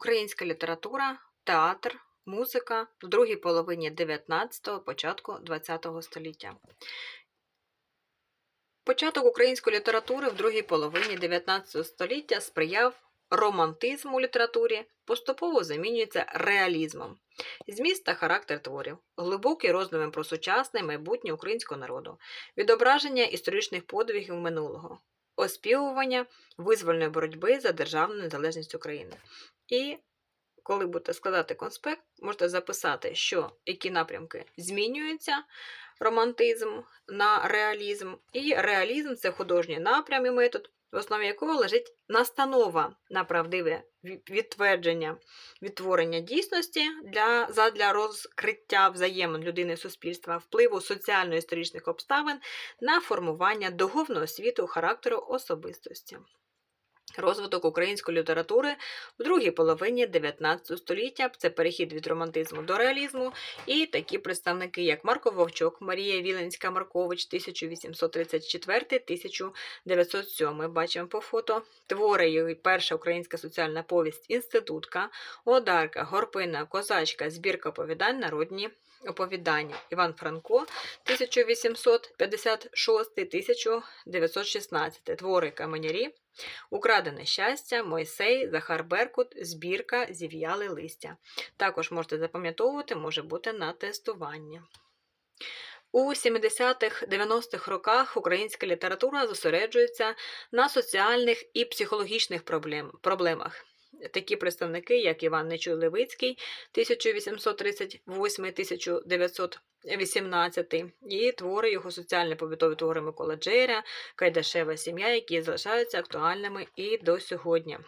Українська література, театр, музика в другій половині 19-го, початку 20-го століття. Початок української літератури в другій половині 19 століття сприяв романтизму у літературі, поступово замінюється реалізмом. Зміст та характер творів, глибокі роздуми про сучасне майбутнє українського народу, відображення історичних подвигів минулого, оспівування визвольної боротьби за державну незалежність України. І коли будете складати конспект, можете записати, що які напрямки змінюються романтизм на реалізм. І реалізм це художній напрям і метод, в основі якого лежить настанова на правдиве відтвердження, відтворення дійсності для, задля розкриття взаємин людини суспільства, впливу соціально-історичних обставин на формування духовного світу характеру особистості. Розвиток української літератури в другій половині 19 століття це перехід від романтизму до реалізму, і такі представники, як Марко Вовчок, Марія Віленська Маркович, 1834-1907. Бачимо по фото. Твори її перша українська соціальна повість Інститутка, Одарка, Горпина, Козачка, збірка оповідань, народні оповідання. Іван Франко, 1856-1916. Твори каменярі. Украдене щастя, Мойсей, Захар Беркут, збірка, зів'яли листя. Також можете запам'ятовувати, може бути на тестування. У 70-х, 90-х роках українська література зосереджується на соціальних і психологічних проблем, проблемах. Такі представники, як Іван Нечуй Левицький, 1838-1918, і твори його соціально-побутові твори Микола Джеря, Кайдашева сім'я, які залишаються актуальними і до сьогодні.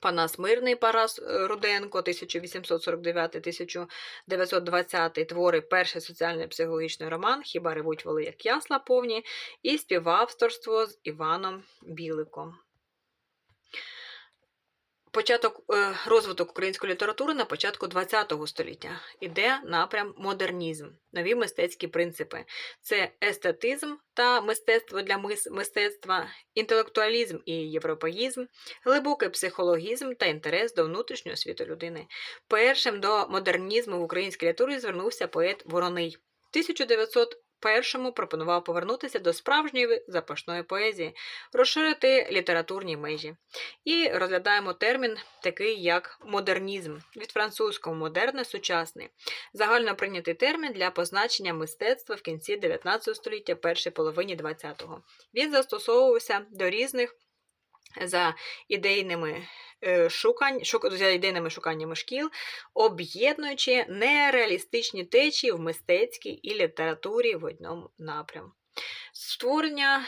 Панас Мирний Парас Руденко, 1849-1920 твори Перший соціально-психологічний роман Хіба ревуть воли як ясла повні і співавторство з Іваном Біликом. Початок е, розвиток української літератури на початку ХХ століття іде напрям модернізм, нові мистецькі принципи. Це естетизм та мистецтво для мистецтва, інтелектуалізм і європеїзм, глибокий психологізм та інтерес до внутрішнього світу людини. Першим до модернізму в українській літературі звернувся поет Вороний. 1901-му пропонував повернутися до справжньої запашної поезії, розширити літературні межі. І розглядаємо термін такий як модернізм від французького модерне сучасний, загально прийнятий термін для позначення мистецтва в кінці 19 століття, першій половині 20-го. Він застосовувався до різних за ідейними е, шукань, шук, за ідейними шуканнями шкіл, об'єднуючи нереалістичні течії в мистецькій і літературі в одному напрямку. Створення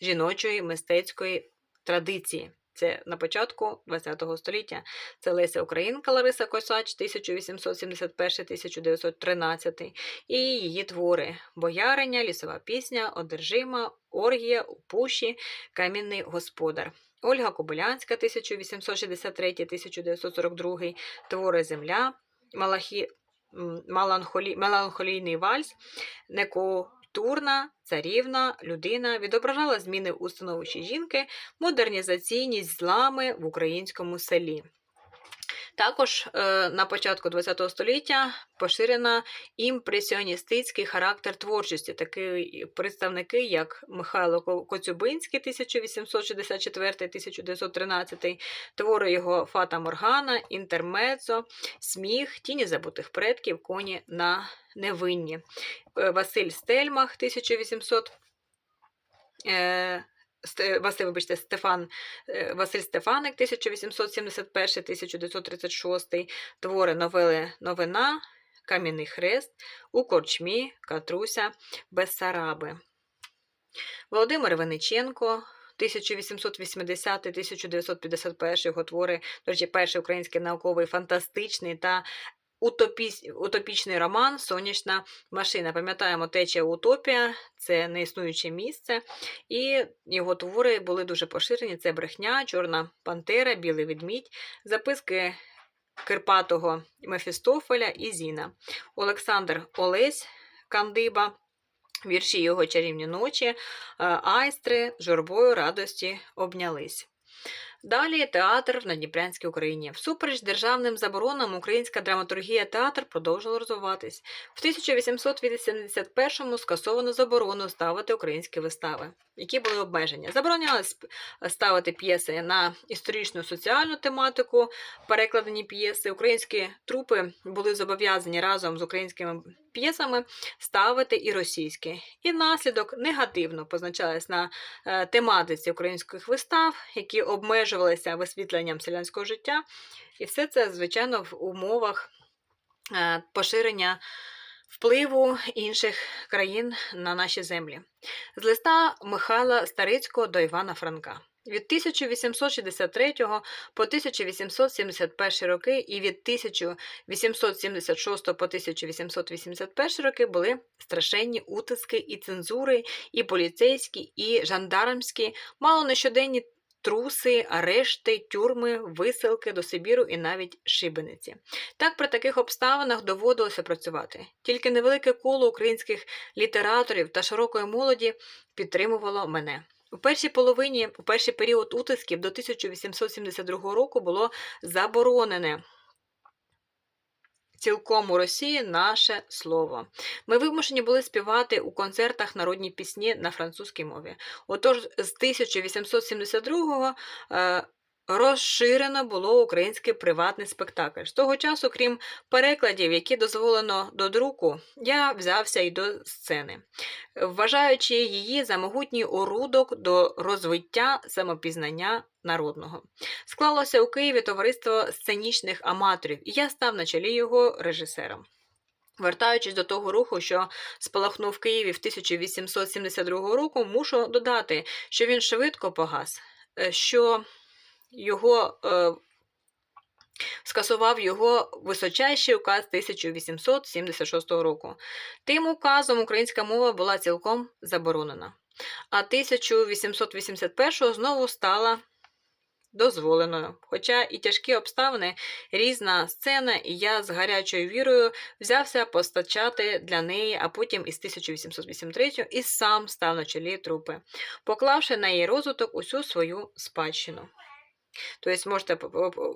жіночої мистецької традиції. Це на початку ХХ століття. Це Леся Українка Лариса Косач, 1871-1913, і її твори Бояриня, Лісова пісня, Одержима, Оргія, у пуші, Кам'яний господар. Ольга Кобилянська, 1863-1942, твори Земля, Малахі, Маланхолі, Меланхолійний вальс, некотурна, царівна, людина відображала зміни у становищі жінки, модернізаційність злами в українському селі. Також е, на початку ХХ століття поширена імпресіоністичний характер творчості. Такі представники, як Михайло Коцюбинський, 1864-1913, твори його Фата Моргана, Інтермецо, Сміх, Тіні забутих предків, коні на невинні. Е, Василь Стельмах, 1800. Василь, вибачте, Стефан, е, Василь Стефаник, 1871-1936, твори новели Новина, Кам'яний хрест, У корчмі, Катруся, Бессараби. Володимир Вениченко, 1880-1951 його твори, до речі, перший український науковий фантастичний та утопічний роман Сонячна машина. Пам'ятаємо, течія Утопія це неіснуюче місце. І його твори були дуже поширені: це брехня, Чорна Пантера, Білий ведмідь, записки Кирпатого Мефістофеля і Зіна. Олександр Олесь Кандиба. Вірші його чарівні ночі, айстри журбою радості обнялись. Далі театр в Надніпрянській Україні. Всупереч державним заборонам українська драматургія театр продовжувала розвиватись. В 1881-му скасовано заборону ставити українські вистави. Які були обмеження? Заборонялось ставити п'єси на історичну соціальну тематику, перекладені п'єси. Українські трупи були зобов'язані разом з українськими п'єсами ставити і російські. І наслідок негативно позначались на е, тематиці українських вистав, які обмежувалися висвітленням селянського життя. І все це, звичайно, в умовах е, поширення впливу інших країн на наші землі. З листа Михайла Старицького до Івана Франка. Від 1863 по 1871 роки і від 1876 по 1881 роки були страшенні утиски і цензури, і поліцейські, і жандармські, мало не щоденні труси, арешти, тюрми, виселки до Сибіру і навіть шибениці. Так при таких обставинах доводилося працювати. Тільки невелике коло українських літераторів та широкої молоді підтримувало мене. У першій половині, у перший період утисків до 1872 року було заборонене цілком у Росії наше слово. Ми вимушені були співати у концертах народні пісні на французькій мові. Отож, з 1872-го е, розширено було український приватний спектакль. З того часу, крім перекладів, які дозволено до друку, я взявся і до сцени, вважаючи її за могутній орудок до розвиття самопізнання народного. Склалося у Києві товариство сценічних аматорів, і я став на чолі його режисером. Вертаючись до того руху, що спалахнув в Києві в 1872 року, мушу додати, що він швидко погас, е, що його е, скасував його височайший указ 1876 року. Тим указом українська мова була цілком заборонена. А 1881 знову стала дозволеною. Хоча і тяжкі обставини, різна сцена, і я з гарячою вірою взявся постачати для неї, а потім із 1883 і сам став на чолі трупи, поклавши на її розвиток усю свою спадщину. Тобто можете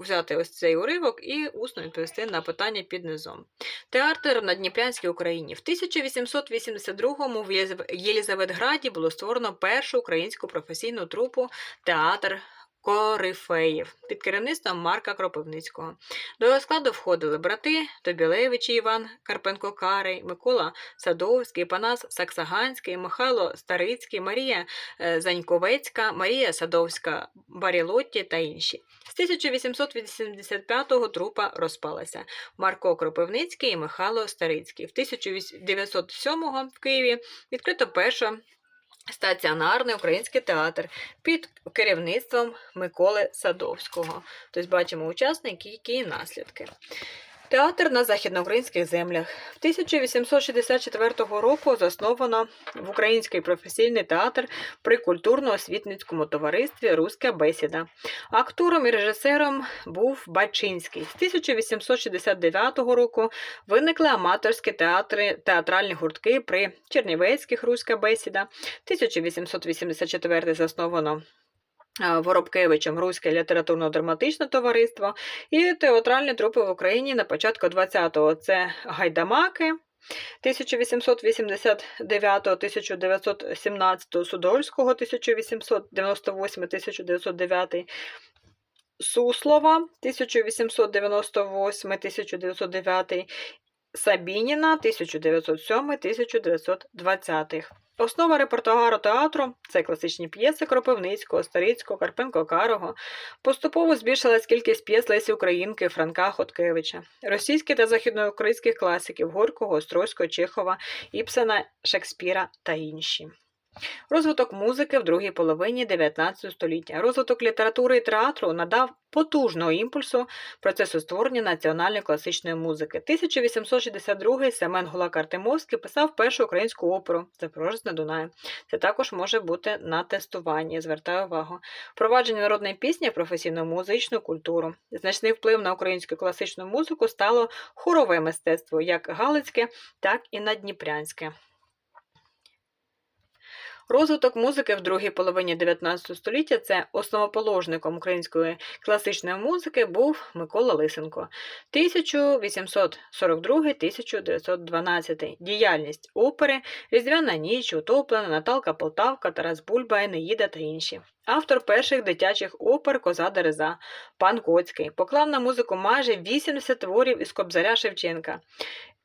взяти ось цей уривок і усно відповісти на питання під низом. Театр на Дніпрянській Україні. В 1882-му в Єлізаветграді було створено першу українську професійну трупу театр корифеїв під керівництвом Марка Кропивницького. До його складу входили брати Тобілевичі Іван Карпенко Карий, Микола Садовський, Панас Саксаганський, Михайло Старицький, Марія е, Заньковецька, Марія Садовська, Барілотті та інші. З 1885-го трупа розпалася Марко Кропивницький і Михайло Старицький. В 1907-го в Києві відкрито першу Стаціонарний український театр під керівництвом Миколи Садовського. Тобто бачимо учасники, які і наслідки. Театр на західноукраїнських землях. В 1864 року засновано в Український професійний театр при культурно-освітницькому товаристві Руська бесіда. Актором і режисером був Бачинський. З 1869 року виникли аматорські театри, театральні гуртки при Чернівецьких Руська бесіда. 1884 засновано Воробкевичем Руське літературно-драматичне товариство і театральні трупи в Україні на початку 20-го це Гайдамаки 1889-1917 Судольського 1898-1909 Суслова 1898-1909 Сабініна 1907-1920 Основа репертуару театру це класичні п'єси Кропивницького, Старицького, Карпенко Карого. Поступово збільшилась кількість п'єс Лесі Українки, Франка Хоткевича, російських та західноукраїнських класиків Горького, Острозького, Чехова, Іпсена, Шекспіра та інші. Розвиток музики в другій половині 19 століття. Розвиток літератури і театру надав потужного імпульсу процесу створення національної класичної музики. 1862 Семен Гулак Артемовський писав першу українську оперу Запорожець на Дунаї. Це також може бути на тестуванні. Звертаю увагу. Впровадження народної пісні в професійну музичну культуру. Значний вплив на українську класичну музику стало хорове мистецтво, як Галицьке, так і надніпрянське. Розвиток музики в другій половині 19 століття це основоположником української класичної музики був Микола Лисенко. 1842-1912. Діяльність опери, Різдвяна ніч, Утоплена, Наталка Полтавка, Тарас Бульба, Енеїда та інші. Автор перших дитячих опер Коза Дереза, пан Коцький. Поклав на музику майже 80 творів із Кобзаря Шевченка.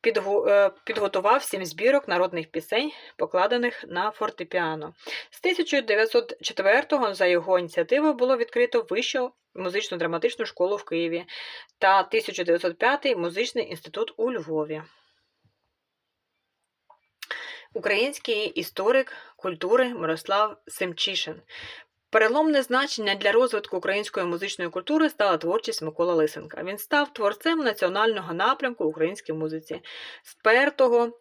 Е, Підготував сім збірок народних пісень, покладених на фортепіано. З 1904-го за його ініціативою було відкрито Вищу музично-драматичну школу в Києві та 1905 музичний інститут у Львові. Український історик культури Мирослав Семчишин. Переломне значення для розвитку української музичної культури стала творчість Микола Лисенка. Він став творцем національного напрямку українській музиці, спертого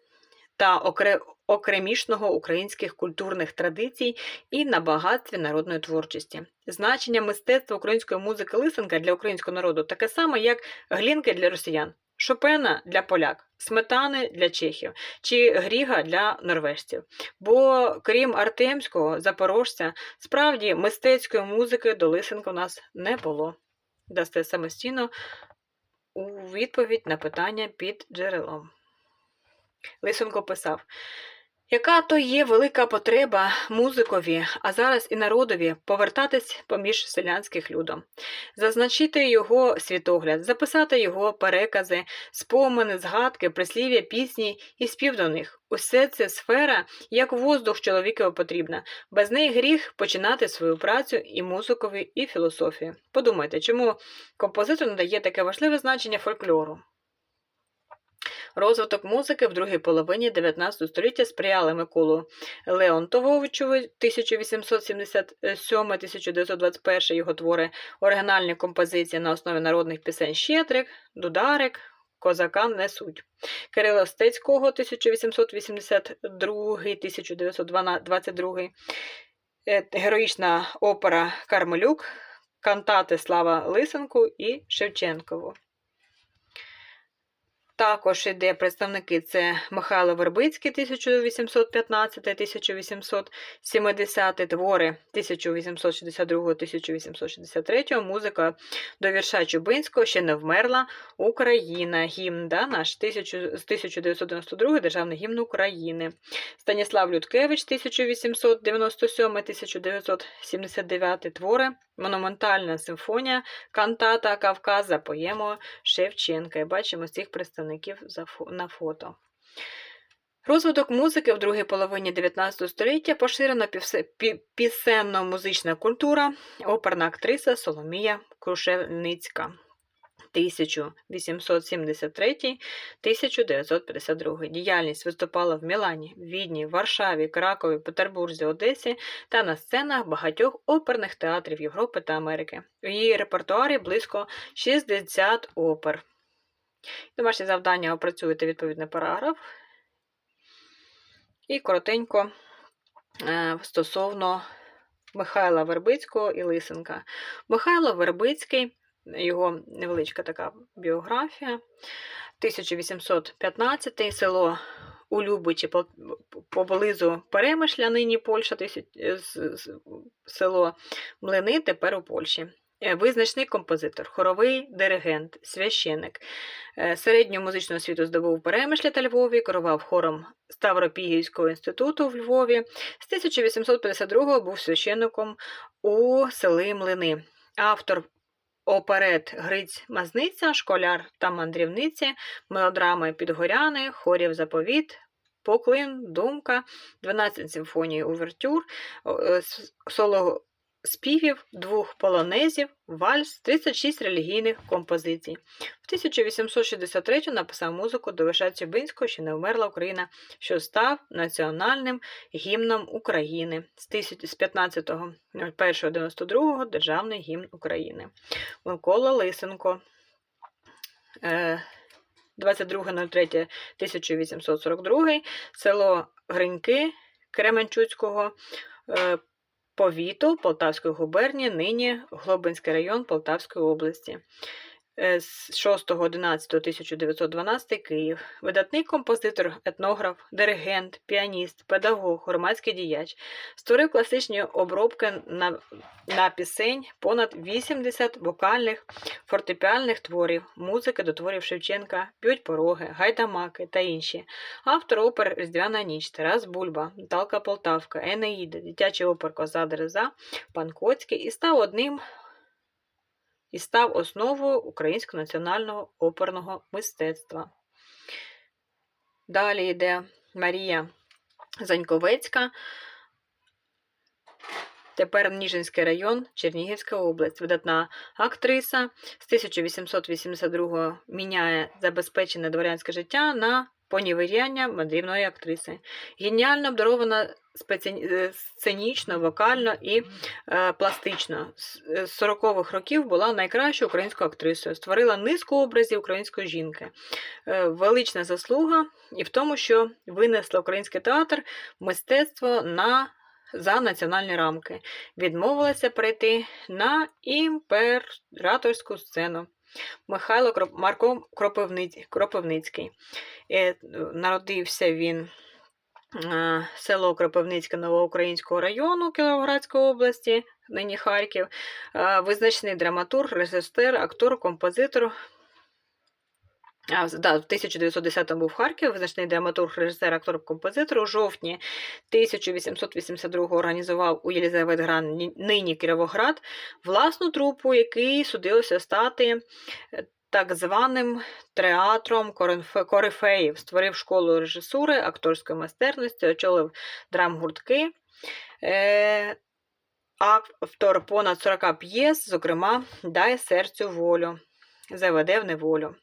та окре- окремішного українських культурних традицій і на багатстві народної творчості. Значення мистецтва української музики Лисенка для українського народу таке саме, як глінки для росіян, Шопена для поляк, сметани для чехів чи Гріга для норвежців. Бо крім Артемського, запорожця, справді мистецької музики до Лисенка у нас не було. Дасте самостійно у відповідь на питання під джерелом. Лисенко писав: яка то є велика потреба музикові, а зараз і народові повертатись поміж селянських людом, зазначити його світогляд, записати його перекази, спомини, згадки, прислів'я, пісні і спів до них. Усе це сфера, як воздух чоловікові потрібна. Без неї гріх починати свою працю і музикові, і філософію. Подумайте, чому композитор надає таке важливе значення фольклору. Розвиток музики в другій половині 19 століття сприяли Миколу Леонтовичу 1877-1921 його твори, оригінальні композиції на основі народних пісень Щедрик, Дударик, Козака несуть. Кирила Стецького 1882-1922, е, героїчна опера Кармелюк, кантати Слава Лисенку і Шевченкову. Також іде представники це Михайло Вербицький 1815-1870 твори 1862-1863, музика до вірша Чубинського ще не вмерла Україна, гімн да, наш з 1992 Державний гімн України. Станіслав Людкевич 1897-1979 твори, монументальна симфонія, кантата Кавказа, поємою Шевченка. І бачимо цих представників фо- на фото. Розвиток музики в другій половині 19 століття поширена пісенно-музична культура, оперна актриса Соломія Крушельницька. 1873-1952. Діяльність виступала в Мілані, Відні, Варшаві, Кракові, Петербурзі, Одесі та на сценах багатьох оперних театрів Європи та Америки. У її репертуарі близько 60 опер. Домашнє завдання опрацюєте відповідний параграф. І коротенько е, стосовно Михайла Вербицького і Лисенка. Михайло Вербицький, його невеличка така біографія. 1815 село Улюбичі по- поблизу Перемишля, нині Польща, село Млини, тепер у Польщі. Е, Визначний композитор, хоровий диригент, священик. Е, Середню музичну освіту здобув у Перемишлі та Львові, керував хором Ставропігійського інституту в Львові. З 1852-го був священником у селі Млини. Автор оперет Гриць Мазниця, Школяр та мандрівниці, мелодрами Підгоряни, хорів Заповіт, Поклин, Думка, 12 симфоній увертюр, е, соло співів, двох полонезів, вальс, 36 релігійних композицій. В 1863-му написав музику до Виша Цюбинського, що не вмерла Україна, що став національним гімном України з 1000 з 15.01.92 Державний гімн України. Микола Лисенко. е, 22.03.1842, село Гриньки Кременчуцького е, повіту Полтавської губернії, нині Глобинський район Полтавської області. Е, з 6.11.1912 Київ. Видатний композитор, етнограф, диригент, піаніст, педагог, громадський діяч. Створив класичні обробки на, на пісень, понад 80 вокальних, фортепіальних творів, музики до творів Шевченка, П'ють пороги, гайдамаки та інші. Автор опер Різдвяна ніч, Тарас Бульба, Наталка Полтавка, Енеїда, дитячий опер Коза Дереза, Пан Коцький і став одним і став основою українського національного оперного мистецтва. Далі йде Марія Заньковецька, тепер Ніжинський район, Чернігівська область, видатна актриса з 1882 міняє забезпечене дворянське життя на понівиряння мандрівної актриси. Геніально обдарована сценічно, вокально і е, пластично. З е, 40-х років була найкращою українською актрисою, створила низку образів української жінки. Е, велична заслуга і в тому, що винесла український театр мистецтво на за національні рамки, відмовилася перейти на імператорську сцену. Михайло Кроп... Марко Кропивниць... Кропивницький. Е, Народився він е, село Кропивницьке Новоукраїнського району Кіровоградської області, нині Харків, Е, визначений драматург, режисер, актор, композитор. А, да, в 1910 був Харків, визначений драматург, режисер, актор, композитор. У жовтні 1882 організував у Єлізаветград, ні- нині Кіровоград, власну трупу, який судилося стати е, так званим театром корифеїв. Створив школу режисури, акторської майстерності, очолив драмгуртки. Е, автор понад 40 п'єс, зокрема, Дай серцю волю, заведе в неволю.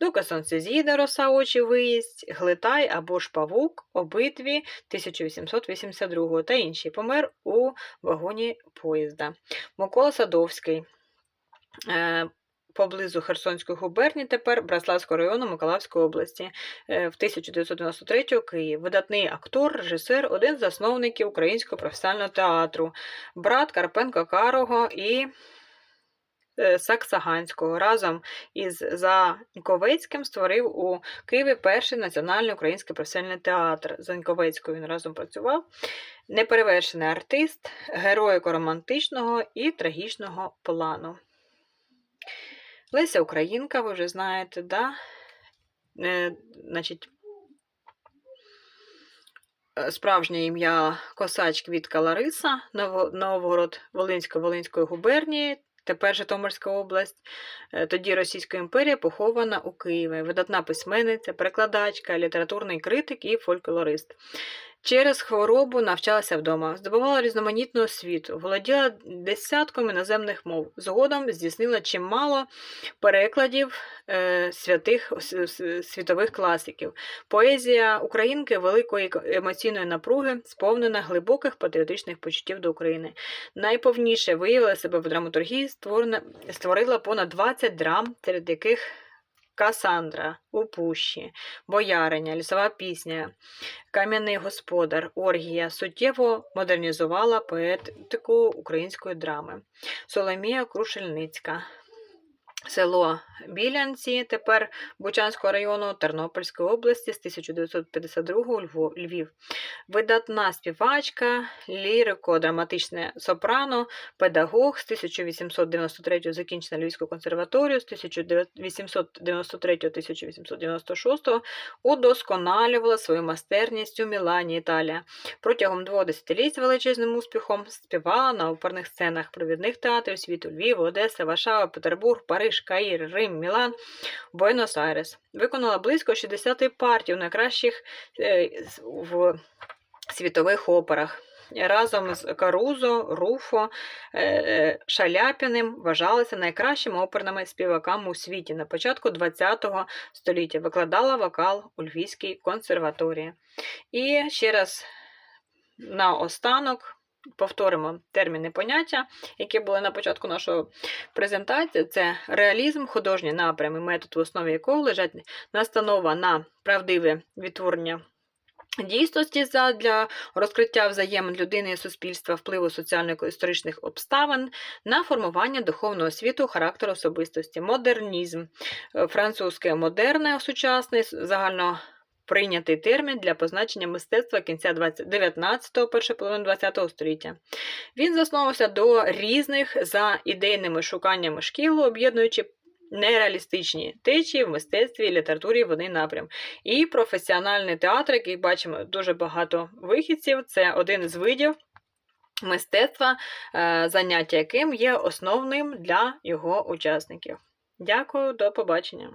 Доки сонце зійде, роса очі виїсть, Глитай або ж павук, обидві 1882 та інші помер у вагоні поїзда. Микола Садовський. Поблизу Херсонської губернії, тепер Браславського району Миколаївської області, е, в 1993 Київ. Видатний актор, режисер, один з засновників Українського професіонального театру, брат Карпенка Карого і е, Саксаганського. Разом із Заньковецьким створив у Києві перший національний український професіональний театр. Заньковецькою він разом працював. Неперевершений артист, герой романтичного і трагічного плану. Леся Українка, ви вже знаєте, да? Е, значить, е, справжнє ім'я Косач Квітка Лариса, Новгород Волинсько-Волинської губернії, тепер Житомирська область, е, тоді Російська імперія похована у Києві. Видатна письменниця, перекладачка, літературний критик і фольклорист. Через хворобу навчалася вдома, здобувала різноманітну освіту, володіла десятком іноземних мов. Згодом здійснила чимало перекладів е, святих с- світових класиків. Поезія українки великої ко- емоційної напруги, сповнена глибоких патріотичних почуттів до України. Найповніше виявила себе в драматургії, створена, створила понад 20 драм, серед яких Касандра, У пущі, Бояриня, Лісова пісня, Кам'яний господар, Оргія суттєво модернізувала поетику української драми. Соломія Крушельницька. Село Білянці, тепер Бучанського району Тернопільської області з 1952 у Львів. Видатна співачка, лірико-драматичне сопрано, педагог з 1893 закінчена Львівську консерваторію, з 1893-1896 удосконалювала свою майстерність у Мілані, Італія. Протягом двох десятиліть величезним успіхом співала на оперних сценах провідних театрів світу Львів, Одеса, Варшава, Петербург, Париж, Каїр, Рим, Мілан, Буенос-Айрес. Виконала близько 60 партій у найкращих е, в світових операх. Разом з Карузо, Руфо, е, е, Шаляпіним вважалися найкращими оперними співаками у світі. На початку ХХ століття викладала вокал у Львівській консерваторії. І ще раз наостанок повторимо терміни поняття, які були на початку нашої презентації. Це реалізм, художній напрям і метод, в основі якого лежать настанова на правдиве відтворення Дійсності задля розкриття взаємин людини і суспільства впливу соціально-історичних обставин на формування духовного світу характеру особистості, модернізм, Е, французьке модерне сучасний загально прийнятий термін для позначення мистецтва кінця 19-го, першої половини 20-го століття. Він засновувався до різних за ідейними шуканнями шкіл, об'єднуючи нереалістичні течії в мистецтві і літературі в один напрям. І професіональний театр, який бачимо дуже багато вихідців, це один із видів. Мистецтва, е, заняття яким є основним для його учасників. Дякую, до побачення.